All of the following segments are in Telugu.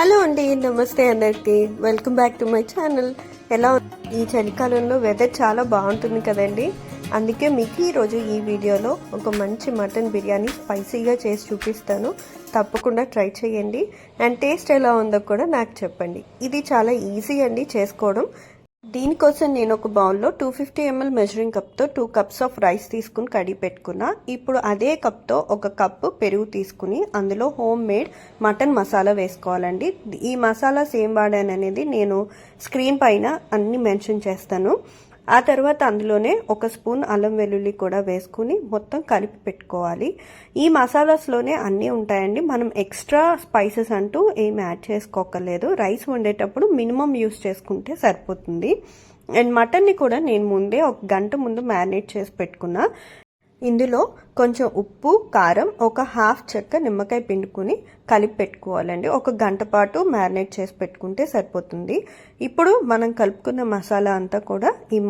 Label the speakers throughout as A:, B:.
A: హలో అండి నమస్తే అందరికి. Welcome back to my channel. ఎలా ఈ చలికాలంలో వెదర్ చాలా బాగుంటుంది కదండి. అందుకే మీకు ఈరోజు ఈ వీడియోలో ఒక మంచి మటన్ బిర్యానీ స్పైసీగా చేసి చూపిస్తాను. తప్పకుండా ట్రై చేయండి. అండ్ టేస్ట్ ఎలా ఉందో కూడా నాకు చెప్పండి. ఇది చాలా ఈజీ అండి చేసుకోవడం. దీనికోసం నేను ఒక బౌల్లో టూ ఫిఫ్టీ ఎంఎల్ మెజరింగ్ కప్తో టూ కప్స్ ఆఫ్ రైస్ తీసుకుని కడిగి పెట్టుకున్నా. ఇప్పుడు అదే కప్తో ఒక కప్పు పెరుగు తీసుకుని అందులో హోమ్ మేడ్ మటన్ మసాలా వేసుకోవాలండి. ఈ మసాలాస్ ఏం వాడాను అనేది నేను స్క్రీన్ పైన అన్ని మెన్షన్ చేస్తాను. ఆ తర్వాత అందులోనే ఒక స్పూన్ అల్లం వెల్లుల్లి కూడా వేసుకుని మొత్తం కలిపి పెట్టుకోవాలి. ఈ మసాలాస్లోనే అన్నీ ఉంటాయండి. మనం ఎక్స్ట్రా స్పైసెస్ అంటూ ఏం యాడ్ చేసుకోకర్లేదు రైస్ వండేటప్పుడు మినిమం యూస్ చేసుకుంటే సరిపోతుంది. అండ్ మటన్ని కూడా నేను ముందే ఒక గంట ముందు మ్యారినేట్ చేసి పెట్టుకున్నా. ఇందులో కొంచెం ఉప్పు కారం ఒక హాఫ్ చెక్క నిమ్మకాయ పిండుకుని కలిపి పెట్టుకోవాలండి. ఒక గంట పాటు మ్యారినేట్ చేసి పెట్టుకుంటే సరిపోతుంది. ఇప్పుడు మనం కలుపుకున్న మసాలా అంతా కూడా ఈ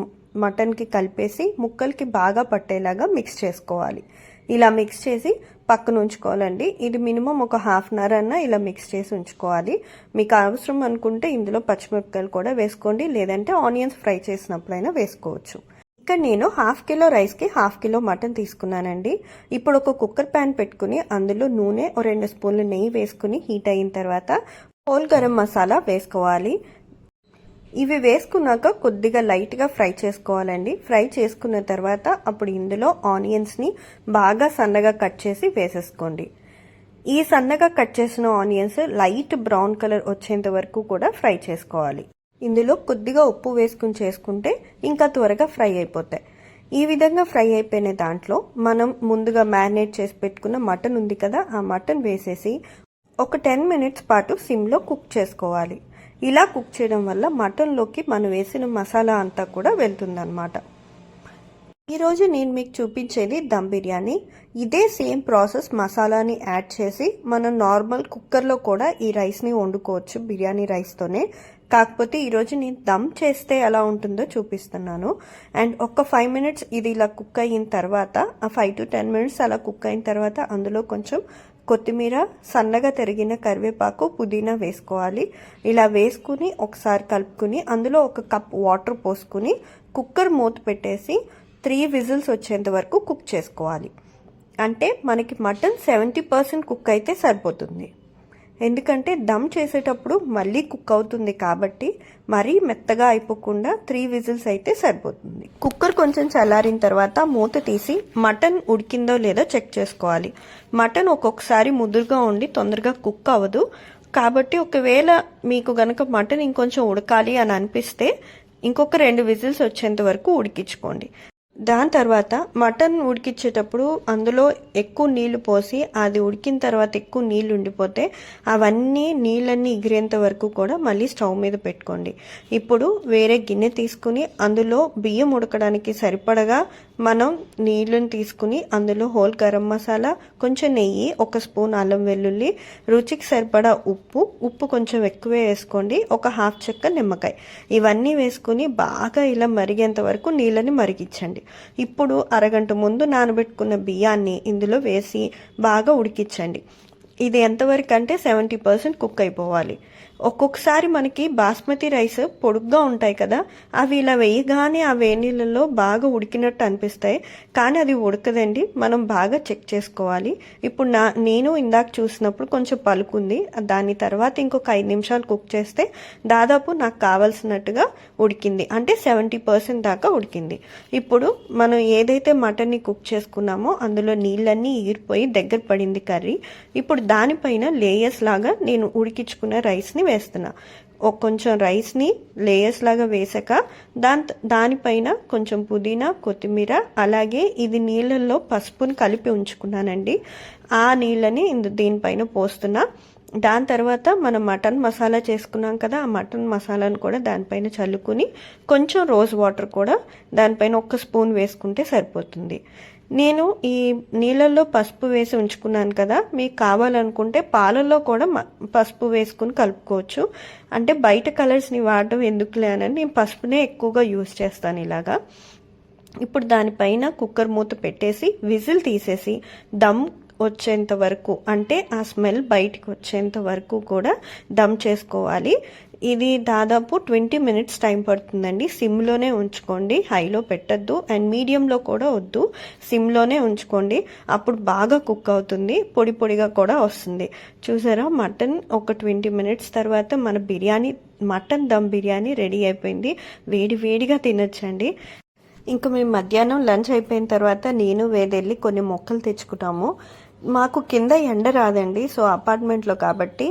A: మటన్కి కలిపేసి ముక్కలకి బాగా పట్టేలాగా మిక్స్ చేసుకోవాలి. ఇలా మిక్స్ చేసి పక్కన ఉంచుకోవాలండి. ఇది మినిమం ఒక హాఫ్ అన్ అవర్ అన్న ఇలా మిక్స్ చేసి ఉంచుకోవాలి. మీకు అవసరం అనుకుంటే ఇందులో పచ్చిమిరపకాయలు కూడా వేసుకోండి. లేదంటే ఆనియన్స్ ఫ్రై చేసినప్పుడైనా వేసుకోవచ్చు. ఇక్కడ నేను హాఫ్ కిలో రైస్కి హాఫ్ కిలో మటన్ తీసుకున్నానండి. ఇప్పుడు ఒక కుక్కర్ ప్యాన్ పెట్టుకుని అందులో నూనె ఓ రెండు స్పూన్లు నెయ్యి వేసుకుని హీట్ అయిన తర్వాత హోల్ గరం మసాలా వేసుకోవాలి. ఇవి వేసుకున్నాక కొద్దిగా లైట్గా ఫ్రై చేసుకోవాలండి. ఫ్రై చేసుకున్న తర్వాత అప్పుడు ఇందులో ఆనియన్స్ని బాగా సన్నగా కట్ చేసి వేసేసుకోండి. ఈ సన్నగా కట్ చేసిన ఆనియన్స్ లైట్ బ్రౌన్ కలర్ వచ్చేంత వరకు కూడా ఫ్రై చేసుకోవాలి. ఇందులో కొద్దిగా ఉప్పు వేసుకుని చేసుకుంటే ఇంకా త్వరగా ఫ్రై అయిపోతాయి. ఈ విధంగా ఫ్రై అయిపోయిన దాంట్లో మనం ముందుగా మ్యారినేట్ చేసి పెట్టుకున్న మటన్ ఉంది కదా ఆ మటన్ వేసేసి ఒక టెన్ మినిట్స్ పాటు సిమ్లో కుక్ చేసుకోవాలి. ఇలా కుక్ చేయడం వల్ల మటన్లోకి మనం వేసిన మసాలా అంతా కూడా వెళ్తుందన్నమాట. ఈరోజు నేను మీకు చూపించేది దమ్ బిర్యానీ. ఇదే సేమ్ ప్రాసెస్ మసాలాని యాడ్ చేసి మనం నార్మల్ కుక్కర్లో కూడా ఈ రైస్ని వండుకోవచ్చు బిర్యానీ రైస్తోనే. కాకపోతే ఈరోజు నేను దమ్ చేస్తే ఎలా ఉంటుందో చూపిస్తున్నాను. అండ్ ఒక ఫైవ్ మినిట్స్ ఇది ఇలా కుక్ అయిన తర్వాత ఆ ఫైవ్ టు టెన్ మినిట్స్ అలా కుక్ అయిన తర్వాత అందులో కొంచెం కొత్తిమీర సన్నగా తరిగిన కరివేపాకు పుదీనా వేసుకోవాలి. ఇలా వేసుకుని ఒకసారి కలుపుకుని అందులో ఒక కప్ వాటర్ పోసుకుని కుక్కర్ మూత పెట్టేసి త్రీ విజిల్స్ వచ్చేంత వరకు కుక్ చేసుకోవాలి. అంటే మనకి మటన్ సెవెంటీ పర్సెంట్ కుక్ అయితే సరిపోతుంది. ఎందుకంటే దమ్ చేసేటప్పుడు మళ్ళీ కుక్ అవుతుంది కాబట్టి మరీ మెత్తగా అయిపోకుండా త్రీ విజిల్స్ అయితే సరిపోతుంది. కుక్కర్ కొంచెం చల్లారిన తర్వాత మూత తీసి మటన్ ఉడికిందో లేదో చెక్ చేసుకోవాలి. మటన్ ఒక్కొక్కసారి ముదురుగా ఉండి తొందరగా కుక్ అవ్వదు. కాబట్టి ఒకవేళ మీకు గనక మటన్ ఇంకొంచెం ఉడకాలి అని అనిపిస్తే ఇంకొక రెండు విజిల్స్ వచ్చేంత వరకు ఉడికించుకోండి. దాని తర్వాత మటన్ ఉడికించేటప్పుడు అందులో ఎక్కువ నీళ్ళు పోసి అది ఉడికిన తర్వాత ఎక్కువ నీళ్ళు ఉండిపోతే అవన్నీ నీళ్ళన్నీ ఎగిరేంత వరకు కూడా మళ్ళీ స్టవ్ మీద పెట్టుకోండి. ఇప్పుడు వేరే గిన్నె తీసుకుని అందులో బియ్యం ఉడకడానికి సరిపడగా మనం నీళ్ళని తీసుకుని అందులో హోల్ గరం మసాలా కొంచెం నెయ్యి ఒక స్పూన్ అల్లం వెల్లుల్లి రుచికి సరిపడా ఉప్పు ఉప్పు కొంచెం ఎక్కువే వేసుకోండి ఒక హాఫ్ చెక్క నిమ్మకాయ. ఇవన్నీ వేసుకుని బాగా ఇలా మరిగేంత వరకు నీళ్ళని మరిగించండి. ఇప్పుడు అరగంట ముందు నానబెట్టుకున్న బియ్యాన్ని ఇందులో వేసి బాగా ఉడికించండి. ఇది ఎంతవరకు అంటే సెవెంటీ పర్సెంట్ కుక్ అయిపోవాలి. ఒక్కొక్కసారి మనకి బాస్మతి రైస్ పొడుగ్గా ఉంటాయి కదా అవి ఇలా వేయగానే ఆ వేడి నీళ్ళలో బాగా ఉడికినట్టు అనిపిస్తాయి. కానీ అది ఉడకదండి. మనం బాగా చెక్ చేసుకోవాలి. ఇప్పుడు నా నేను ఇందాక చూసినప్పుడు కొంచెం పలుకుంది దాని తర్వాత ఇంకొక ఐదు నిమిషాలు కుక్ చేస్తే దాదాపు నాకు కావాల్సినట్టుగా ఉడికింది. అంటే సెవెంటీ పర్సెంట్ దాకా ఉడికింది. ఇప్పుడు మనం ఏదైతే మటన్ని కుక్ చేసుకున్నామో అందులో నీళ్ళన్నీ ఈరిపోయి దగ్గర పడింది కర్రీ. ఇప్పుడు దానిపైన లేయర్స్ లాగా నేను ఉడికించుకున్న రైస్ని వేస్తున్నా. ఒక కొంచెం రైస్ని లేయర్స్ లాగా వేసాక దాని దానిపైన కొంచెం పుదీనా కొత్తిమీర అలాగే ఇది నీళ్ళల్లో పసుపుని కలిపి ఉంచుకున్నానండి. ఆ నీళ్ళని ఇందు దీనిపైన పోస్తున్నా. దాని తర్వాత మనం మటన్ మసాలా చేసుకున్నాం కదా ఆ మటన్ మసాలాను కూడా దానిపైన చల్లుకుని కొంచెం రోజ్ వాటర్ కూడా దానిపైన ఒక స్పూన్ వేసుకుంటే సరిపోతుంది. నేను ఈ నీళ్ళల్లో పసుపు వేసి ఉంచుకున్నాను కదా మీకు కావాలనుకుంటే పాలల్లో కూడా పసుపు వేసుకుని కలుపుకోవచ్చు. అంటే బయట కలర్స్ని వాడడం ఎందుకు లేనని నేను పసుపునే ఎక్కువగా యూస్ చేస్తాను ఇలాగా. ఇప్పుడు దానిపైన కుక్కర్ మూత పెట్టేసి విజిల్ తీసేసి దమ్ వచ్చేంత వరకు అంటే ఆ స్మెల్ బయటికి వచ్చేంత వరకు కూడా దమ్ చేసుకోవాలి. ఇది దాదాపు ట్వంటీ మినిట్స్ టైం పడుతుందండి. సిమ్లోనే ఉంచుకోండి. హైలో పెట్టద్దు. అండ్ మీడియంలో కూడా వద్దు. సిమ్లోనే ఉంచుకోండి. అప్పుడు బాగా కుక్ అవుతుంది. పొడి పొడిగా కూడా వస్తుంది. చూసారా? మటన్ ఒక ట్వంటీ మినిట్స్ తర్వాత మన బిర్యానీ మటన్ దమ్ బిర్యానీ రెడీ అయిపోయింది. వేడి వేడిగా తినొచ్చండి. ఇంకా మేము మధ్యాహ్నం లంచ్ అయిపోయిన తర్వాత నేను వేదెళ్ళి కొన్ని మొక్కలు తెచ్చుకుంటాము. మాకు కింద ఎండ రాదండి సో అపార్ట్మెంట్లో కాబట్టి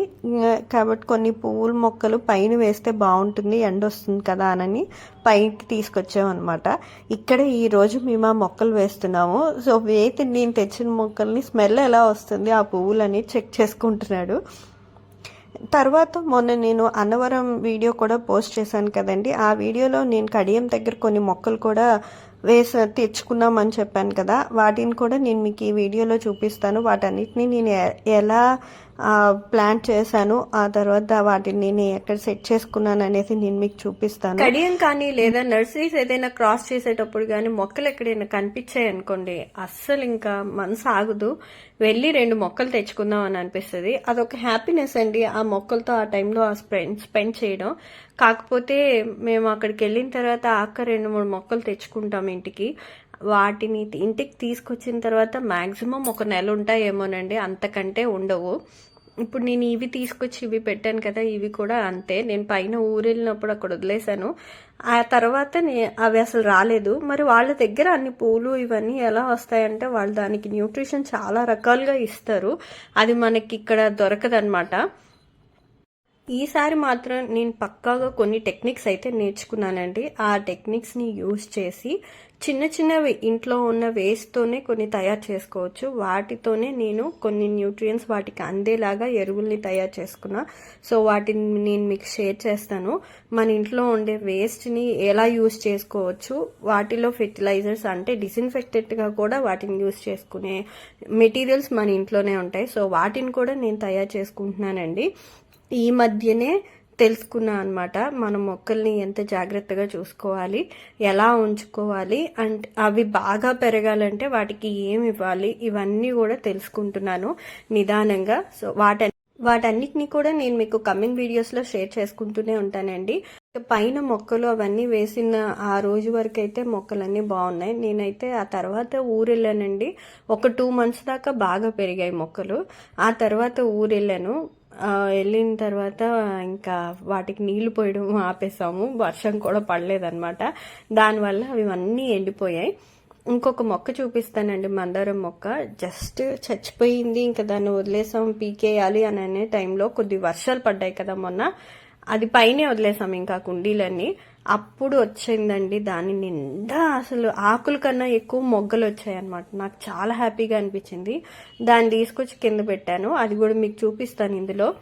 A: కాబట్టి కొన్ని పువ్వుల మొక్కలు పైన వేస్తే బాగుంటుంది ఎండ వస్తుంది కదా అని పైకి తీసుకొచ్చామన్నమాట. ఇక్కడ ఈ రోజు మేము ఆ మొక్కలు వేస్తున్నాము. సో వేతి నేను తెచ్చిన మొక్కల్ని స్మెల్ ఎలా వస్తుంది ఆ పువ్వులని చెక్ చేసుకుంటున్నాడు. తర్వాత మొన్న నేను అన్నవరం వీడియో కూడా పోస్ట్ చేశాను కదండి. ఆ వీడియోలో నేను కడియం దగ్గర కొన్ని మొక్కలు కూడా వేసి తెచ్చుకున్నామని చెప్పాను కదా వాటిని కూడా నేను మీకు ఈ వీడియోలో చూపిస్తాను. వాటన్నిటిని నేను ఎలా ప్లాంట్ చేశాను. ఆ తర్వాత వాటిని నేను ఎక్కడ సెట్ చేసుకున్నాను అనేది నేను మీకు చూపిస్తాను. కడియం కానీ లేదా నర్సరీస్ ఏదైనా క్రాస్ చేసేటప్పుడు కానీ మొక్కలు ఎక్కడైనా కనిపించాయి అనుకోండి అస్సలు ఇంకా మనసు ఆగదు. వెళ్ళి రెండు మొక్కలు తెచ్చుకుందాం అని అనిపిస్తుంది. అదొక హ్యాపీనెస్ అండి ఆ మొక్కలతో ఆ టైంలో ఆ స్పెండ్ స్పెండ్ చేయడం. కాకపోతే మేము అక్కడికి వెళ్ళిన తర్వాత ఆక్క రెండు మూడు మొక్కలు తెచ్చుకుంటాం ఇంటికి. వాటిని ఇంటికి తీసుకొచ్చిన తర్వాత మ్యాక్సిమం ఒక నెల ఉంటాయేమోనండి అంతకంటే ఉండవు. ఇప్పుడు నేను ఇవి తీసుకొచ్చి ఇవి పెట్టాను కదా ఇవి కూడా అంతే. నేను పైన ఊరెళ్ళినప్పుడు అక్కడ వదిలేశాను. ఆ తర్వాత నే- అవి అసలు రాలేదు. మరి వాళ్ళ దగ్గర అన్ని పూలు ఇవన్నీ ఎలా వస్తాయంటే వాళ్ళు దానికి న్యూట్రిషన్ చాలా రకాలుగా ఇస్తారు. అది మనకి ఇక్కడ దొరకదనమాట ఈసారి మాత్రం నేను పక్కాగా కొన్ని టెక్నిక్స్ అయితే నేర్చుకున్నానండి. ఆ టెక్నిక్స్ని యూజ్ చేసి చిన్న చిన్నవి ఇంట్లో ఉన్న వేస్ట్తోనే కొన్ని తయారు చేసుకోవచ్చు. వాటితోనే నేను కొన్ని న్యూట్రియన్స్ వాటికి అందేలాగా ఎరువుల్ని తయారు చేసుకున్నా. సో వాటిని నేను మీకు షేర్ చేస్తాను. మన ఇంట్లో ఉండే వేస్ట్ని ఎలా యూజ్ చేసుకోవచ్చు? వాటిలో ఫెర్టిలైజర్స్ అంటే డిస్ఇన్ఫెక్టెడ్గా కూడా వాటిని యూజ్ చేసుకునే మెటీరియల్స్ మన ఇంట్లోనే ఉంటాయి. సో వాటిని కూడా నేను తయారు చేసుకుంటున్నానండి. ఈ మధ్యనే తెలుసుకున్నా అనమాట మన మొక్కల్ని ఎంత జాగ్రత్తగా చూసుకోవాలి ఎలా ఉంచుకోవాలి అండ్ అవి బాగా పెరగాలంటే వాటికి ఏమి ఇవ్వాలి ఇవన్నీ కూడా తెలుసుకుంటున్నాను నిదానంగా. సో వాట వాటన్నిటిని కూడా నేను మీకు కమింగ్ వీడియోస్లో షేర్ చేసుకుంటూనే ఉంటానండి. పైన మొక్కలు అవన్నీ వేసిన ఆ రోజు వరకు అయితే మొక్కలన్నీ బాగున్నాయి. నేనైతే ఆ తర్వాత ఊరెళ్ళానండి. ఒక టూ మంత్స్ దాకా బాగా పెరిగాయి మొక్కలు. ఆ తర్వాత ఊరెళ్ళాను. వెళ్ళిన తర్వాత ఇంకా వాటికి నీళ్ళు పోయడం ఆపేసాము. వర్షం కూడా పడలేదన్నమాట. దానివల్ల అవి అన్నీ ఎండిపోయాయి. ఇంకొక మొక్క చూపిస్తానండి మందారం మొక్క. జస్ట్ చచ్చిపోయింది ఇంకా దాన్ని వదిలేసాం పీకేయాలి అని అనే టైంలో కొద్ది వర్షాలు పడ్డాయి కదా మొన్న. అది పైనే వదిలేసాం ఇంకా కుండీలన్నీ. అప్పుడు వచ్చిందండి. దాని నిండా అసలు ఆకుల కన్నా ఎక్కువ మొగ్గలు వచ్చాయి అనమాట నాకు చాలా హ్యాపీగా అనిపించింది. దాన్ని తీసుకొచ్చి కింద పెట్టాను. అది కూడా మీకు చూపిస్తాను ఇందులో.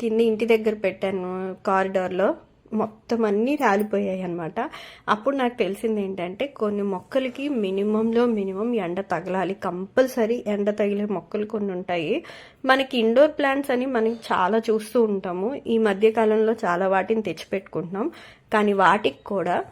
A: కింద ఇంటి దగ్గర పెట్టాను కారిడార్లో. మొత్తం అన్నీ రాలిపోయాయి అనమాట అప్పుడు నాకు తెలిసింది ఏంటంటే కొన్ని మొక్కలకి మినిమంలో మినిమం ఎండ తగలాలి. కంపల్సరీ ఎండ తగిలే మొక్కలు కొన్ని ఉంటాయి. మనకి ఇండోర్ ప్లాంట్స్ అని మనం చాలా చూస్తూ ఉంటాము. ఈ మధ్య కాలంలో చాలా వాటిని తెచ్చిపెట్టుకుంటున్నాం. కానీ వాటికి కూడా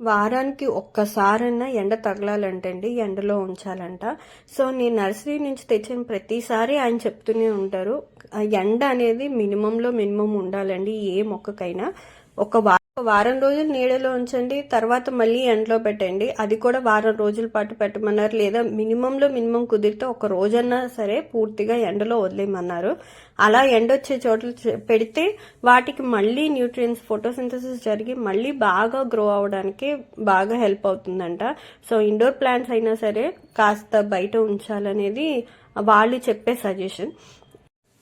A: వారానికి ఒక్కసారైనా ఎండ తగలాలంటండి ఎండలో ఉంచాలంట. సో నేను నర్సరీ నుంచి తెచ్చిన ప్రతిసారి ఆయన చెప్తూనే ఉంటారు ఆ ఎండ అనేది మినిమంలో మినిమం ఉండాలండి ఏ మొక్కకైనా. ఒక ఒక వారం రోజులు నీడలో ఉంచండి తర్వాత మళ్ళీ ఎండలో పెట్టండి. అది కూడా వారం రోజుల పాటు పెట్టమన్నారు లేదా మినిమంలో మినిమం కుదిరితే ఒక రోజన్నా సరే పూర్తిగా ఎండలో వదిలేయమన్నారు. అలా ఎండ వచ్చే చోట్ల పెడితే వాటికి మళ్ళీ న్యూట్రియన్స్ ఫోటోసింథసిస్ జరిగి మళ్ళీ బాగా గ్రో అవడానికి బాగా హెల్ప్ అవుతుందంట. సో ఇండోర్ ప్లాంట్స్ అయినా సరే కాస్త బయట ఉంచాలనేది వాళ్ళు చెప్పే సజెషన్.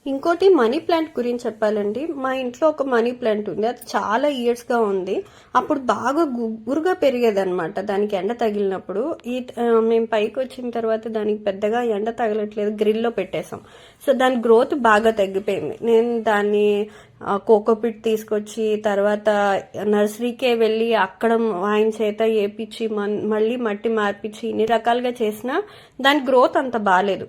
A: ఇంకోటి మనీ ప్లాంట్ గురించి చెప్పాలండి. మా ఇంట్లో ఒక మనీ ప్లాంట్ ఉంది. అది చాలా ఇయర్స్గా ఉంది. అప్పుడు బాగా గుగ్గురుగా పెరిగేది అనమాట దానికి ఎండ తగిలినప్పుడు. ఈ మేము పైకి వచ్చిన తర్వాత దానికి పెద్దగా ఎండ తగలట్లేదు. గ్రిల్లో పెట్టేసాం సో దాని గ్రోత్ బాగా తగ్గిపోయింది. నేను దాన్ని కోకోపిట్ తీసుకొచ్చి తర్వాత నర్సరీకే వెళ్ళి అక్కడ ఆయన చేత వేపించి మళ్ళీ మట్టి మార్పించి ఇన్ని రకాలుగా చేసినా దాని గ్రోత్ అంత బాగాలేదు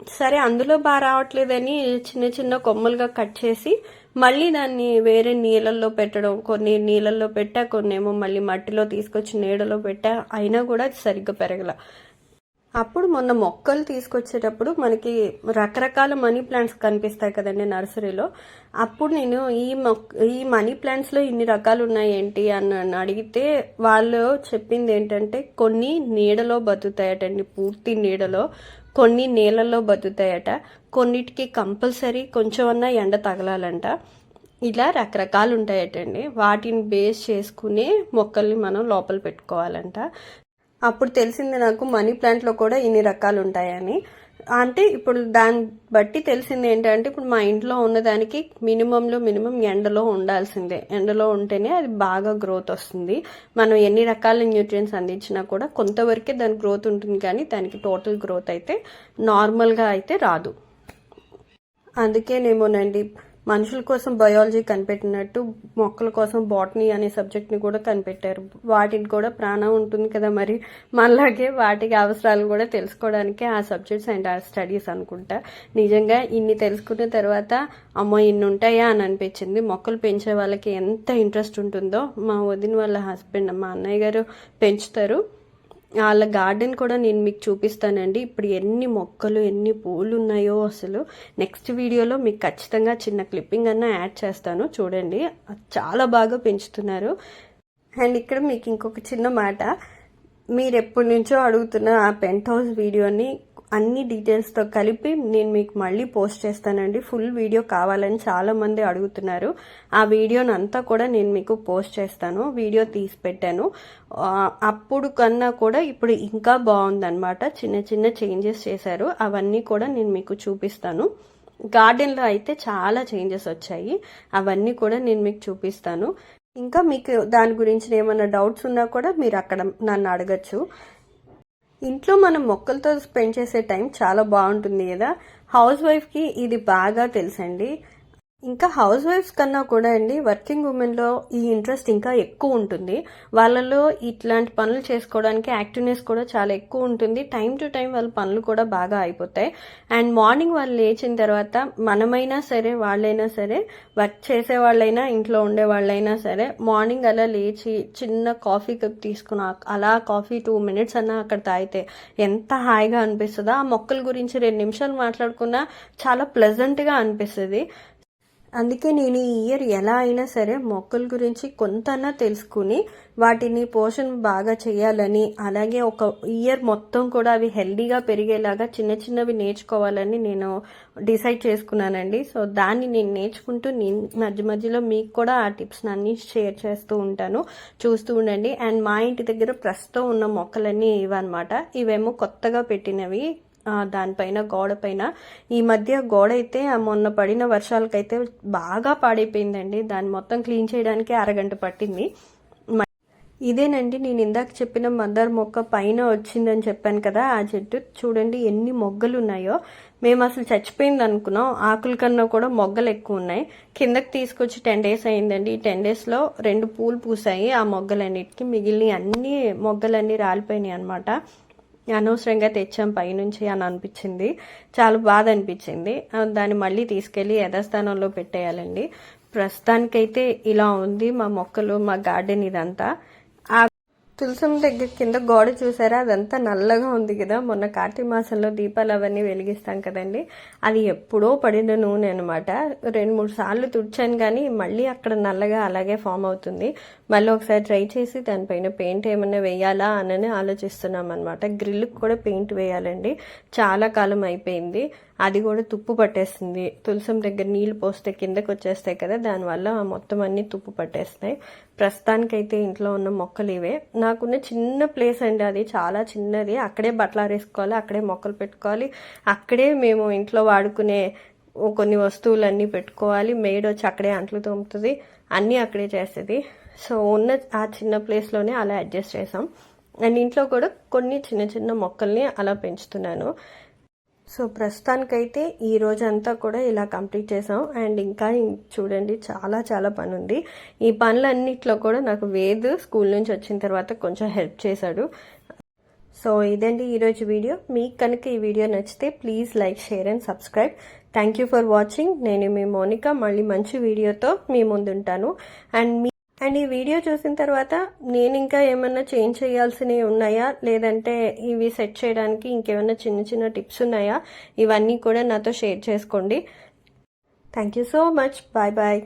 A: సరే అందులో బాగా రావట్లేదని చిన్న చిన్న కొమ్మలుగా కట్ చేసి మళ్ళీ దాన్ని వేరే నీళ్ళల్లో పెట్టడం కొన్ని నీళ్ళల్లో పెట్టా కొన్ని ఏమో మళ్ళీ మట్టిలో తీసుకొచ్చి నీడలో పెట్టా అయినా కూడా అది సరిగ్గా పెరగల. అప్పుడు మొన్న మొక్కలు తీసుకొచ్చేటప్పుడు మనకి రకరకాల మనీ ప్లాంట్స్ కనిపిస్తాయి కదండి నర్సరీలో. అప్పుడు నేను ఈ మొక్క ఈ మనీ ప్లాంట్స్లో ఇన్ని రకాలు ఉన్నాయి ఏంటి అని అడిగితే వాళ్ళు చెప్పింది ఏంటంటే కొన్ని నీడలో బతుకుతాయటండి పూర్తి నీడలో. కొన్ని నీళ్ళల్లో బతుకుతాయట. కొన్నిటికి కంపల్సరీ కొంచెం అన్నా ఎండ తగలాలంట. ఇలా రకరకాలు ఉంటాయటండి వాటిని బేస్ చేసుకుని మొక్కల్ని మనం లోపల పెట్టుకోవాలంట. అప్పుడు తెలిసింది నాకు మనీ ప్లాంట్లో కూడా ఇన్ని రకాలు ఉంటాయని అంటే ఇప్పుడు దాన్ని బట్టి తెలిసింది ఏంటంటే ఇప్పుడు మా ఇంట్లో ఉన్నదానికి మినిమంలో మినిమం ఎండలో ఉండాల్సిందే. ఎండలో ఉంటేనే అది బాగా గ్రోత్ వస్తుంది. మనం ఎన్ని రకాల న్యూట్రియన్స్ అందించినా కూడా కొంతవరకే దాని గ్రోత్ ఉంటుంది కానీ దానికి టోటల్ గ్రోత్ అయితే నార్మల్గా అయితే రాదు. అందుకేనేమోనండి మనుషుల కోసం బయాలజీ కనిపెట్టినట్టు మొక్కల కోసం బాటనీ అనే సబ్జెక్ట్ని కూడా కనిపెట్టారు. వాటికి కూడా ప్రాణం ఉంటుంది కదా మరి. మనలాగే వాటికి అవసరాలు కూడా తెలుసుకోవడానికి ఆ సబ్జెక్ట్స్ అండ్ ఆ స్టడీస్ అనుకుంటా. నిజంగా ఇన్ని తెలుసుకున్న తర్వాత అమ్మో ఇన్ని ఉంటాయా అని అనిపించింది. మొక్కలు పెంచే వాళ్ళకి ఎంత ఇంట్రెస్ట్ ఉంటుందో మా వదిన వాళ్ళ హస్బెండ్ మా అన్నయ్య గారు పెంచుతారు. వాళ్ళ గార్డెన్ కూడా నేను మీకు చూపిస్తానండి. ఇప్పుడు ఎన్ని మొక్కలు ఎన్ని పూలు ఉన్నాయో అసలు నెక్స్ట్ వీడియోలో మీకు ఖచ్చితంగా చిన్న క్లిప్పింగ్ అన్న యాడ్ చేస్తాను. చూడండి. చాలా బాగా పెంచుతున్నారు. అండ్ ఇక్కడ మీకు ఇంకొక చిన్న మాట. మీరు ఎప్పటి నుంచో అడుగుతున్న ఆ పెంట్ హౌస్ వీడియోని అన్ని డీటెయిల్స్తో కలిపి నేను మీకు మళ్ళీ పోస్ట్ చేస్తానండి. ఫుల్ వీడియో కావాలని చాలా మంది అడుగుతున్నారు. ఆ వీడియోని అంతా కూడా నేను మీకు పోస్ట్ చేస్తాను. వీడియో తీసి పెట్టాను. అప్పుడు కన్నా కూడా ఇప్పుడు ఇంకా బాగుందనమాట చిన్న చిన్న చేంజెస్ చేశారు. అవన్నీ కూడా నేను మీకు చూపిస్తాను. గార్డెన్లో అయితే చాలా చేంజెస్ వచ్చాయి. అవన్నీ కూడా నేను మీకు చూపిస్తాను. ఇంకా మీకు దాని గురించి ఏమైనా డౌట్స్ ఉన్నా కూడా మీరు అక్కడ నన్ను అడగచ్చు. ఇంట్లో మనం మొక్కలతో స్పెండ్ చేసే టైం చాలా బాగుంటుంది కదా. హౌస్ వైఫ్కి ఇది బాగా తెలుసండి. ఇంకా హౌస్ వైఫ్స్ కన్నా కూడా అండి వర్కింగ్ ఉమెన్లో ఈ ఇంట్రెస్ట్ ఇంకా ఎక్కువ ఉంటుంది. వాళ్ళలో ఇట్లాంటి పనులు చేసుకోవడానికి యాక్టివ్నెస్ కూడా చాలా ఎక్కువ ఉంటుంది. టైం టు టైం వాళ్ళ పనులు కూడా బాగా అయిపోతాయి. అండ్ మార్నింగ్ వాళ్ళు లేచిన తర్వాత మనమైనా సరే వాళ్ళైనా సరే వర్క్ చేసే వాళ్ళైనా ఇంట్లో ఉండే వాళ్ళైనా సరే మార్నింగ్ అలా లేచి చిన్న కాఫీ కప్ తీసుకున్న అలా కాఫీ టూ మినిట్స్ అన్నా అక్కడ తాగితే ఎంత హాయిగా అనిపిస్తుందో ఆ మొక్కల గురించి రెండు నిమిషాలు మాట్లాడుకున్నా చాలా ప్లెజెంట్గా అనిపిస్తుంది. అందుకే నేను ఈ ఇయర్ ఎలా అయినా సరే మొక్కల గురించి కొంతనా తెలుసుకుని వాటిని పోషణ బాగా చేయాలని అలాగే ఒక ఇయర్ మొత్తం కూడా అవి హెల్దీగా పెరిగేలాగా చిన్న చిన్నవి నేర్చుకోవాలని నేను డిసైడ్ చేసుకున్నానండి. సో దాన్ని నేను నేర్చుకుంటూ నేను మధ్య మధ్యలో మీకు కూడా ఆ టిప్స్ అన్ని షేర్ చేస్తూ ఉంటాను. చూస్తూ ఉండండి. అండ్ మా ఇంటి దగ్గర ప్రస్తుతం ఉన్న మొక్కలన్నీ ఇవన్నమాట. ఇవేమో కొత్తగా పెట్టినవి. దానిపైన గోడ పైన. ఈ మధ్య గోడ అయితే మొన్న పడిన వర్షాలకైతే బాగా పాడైపోయిందండి. దాన్ని మొత్తం క్లీన్ చేయడానికి అరగంట పట్టింది. ఇదేనండి నేను ఇందాక చెప్పిన మందార మొక్క పైన వచ్చిందని చెప్పాను కదా ఆ చెట్టు. చూడండి ఎన్ని మొగ్గలు ఉన్నాయో మేము అసలు చచ్చిపోయింది అనుకున్నాం. ఆకుల కన్నా కూడా మొగ్గలు ఎక్కువ ఉన్నాయి. కిందకి తీసుకొచ్చి టెన్ డేస్ అయిందండి. ఈ టెన్ డేస్లో రెండు పూలు పూసాయి. ఆ మొగ్గలన్నిటికి మిగిలిన అన్ని మొగ్గలన్నీ రాలిపోయినాయి అనమాట అనవసరంగా తెచ్చాం పైనుంచి అని అనిపించింది. చాలా బాధ అనిపించింది. దాన్ని మళ్ళీ తీసుకెళ్ళి యథాస్థానంలో పెట్టేయాలండి. ప్రస్తుతానికైతే ఇలా ఉంది మా మొక్కలు మా గార్డెన్ ఇదంతా. తులసం దగ్గర కింద గోడ చూసారా? అదంతా నల్లగా ఉంది కదా. మొన్న కార్తీక మాసంలో దీపాలు అవన్నీ వెలిగిస్తాం కదండి. అది ఎప్పుడో పడిన నూనె అనమాట రెండు మూడు సార్లు తుడిచాను కానీ మళ్ళీ అక్కడ నల్లగా అలాగే ఫామ్ అవుతుంది. మళ్ళీ ఒకసారి ట్రై చేసి దానిపైన పెయింట్ ఏమైనా వేయాలా అని ఆలోచిస్తున్నాం అనమాట గ్రిల్కి కూడా పెయింట్ వేయాలండి. చాలా కాలం అయిపోయింది. అది కూడా తుప్పు పట్టేస్తుంది. తులసం దగ్గర నీళ్ళు పోస్తే కిందకు వచ్చేస్తాయి కదా దానివల్ల మొత్తం అన్ని తుప్పు పట్టేస్తాయి ప్రస్తుతానికైతే ఇంట్లో ఉన్న మొక్కలు ఇవే. నాకున్న చిన్న ప్లేస్ అండి అది చాలా చిన్నది. అక్కడే బట్టలు ఆరేసుకోవాలి అక్కడే మొక్కలు పెట్టుకోవాలి. అక్కడే మేము ఇంట్లో వాడుకునే కొన్ని వస్తువులన్నీ పెట్టుకోవాలి. మేడ్ వచ్చి అక్కడే అంట్లు తోముతుంది. అన్నీ అక్కడే చేస్తుంది సో ఉన్న ఆ చిన్న ప్లేస్లోనే అలా అడ్జస్ట్ చేసాం. అండ్ ఇంట్లో కూడా కొన్ని చిన్న చిన్న మొక్కల్ని అలా పెంచుతున్నాను. సో ప్రస్తుతానికైతే ఈ రోజంతా కూడా ఇలా కంప్లీట్ చేసాం. అండ్ ఇంకా చూడండి చాలా చాలా పని ఉంది ఈ పనులన్నిట్లో కూడా నాకు వేద్ స్కూల్ నుంచి వచ్చిన తర్వాత కొంచెం హెల్ప్ చేశాడు. సో ఇదండి ఈరోజు వీడియో. మీకు కనుక ఈ వీడియో నచ్చితే please like share and subscribe. Thank you for watching. నేను మీ మోనిక. మళ్ళీ మంచి వీడియోతో మీ ముందుంటాను. అండ్ మీ అండ్ ఈ వీడియో చూసిన తర్వాత నేను ఇంకా ఏమన్నా చేంజ్ చేయాల్సినవి ఉన్నాయా? లేదంటే ఇవి సెట్ చేయడానికి ఇంకేమైనా చిన్న చిన్న టిప్స్ ఉన్నాయా? ఇవన్నీ కూడా నాతో షేర్ చేసుకోండి. Thank you so much bye bye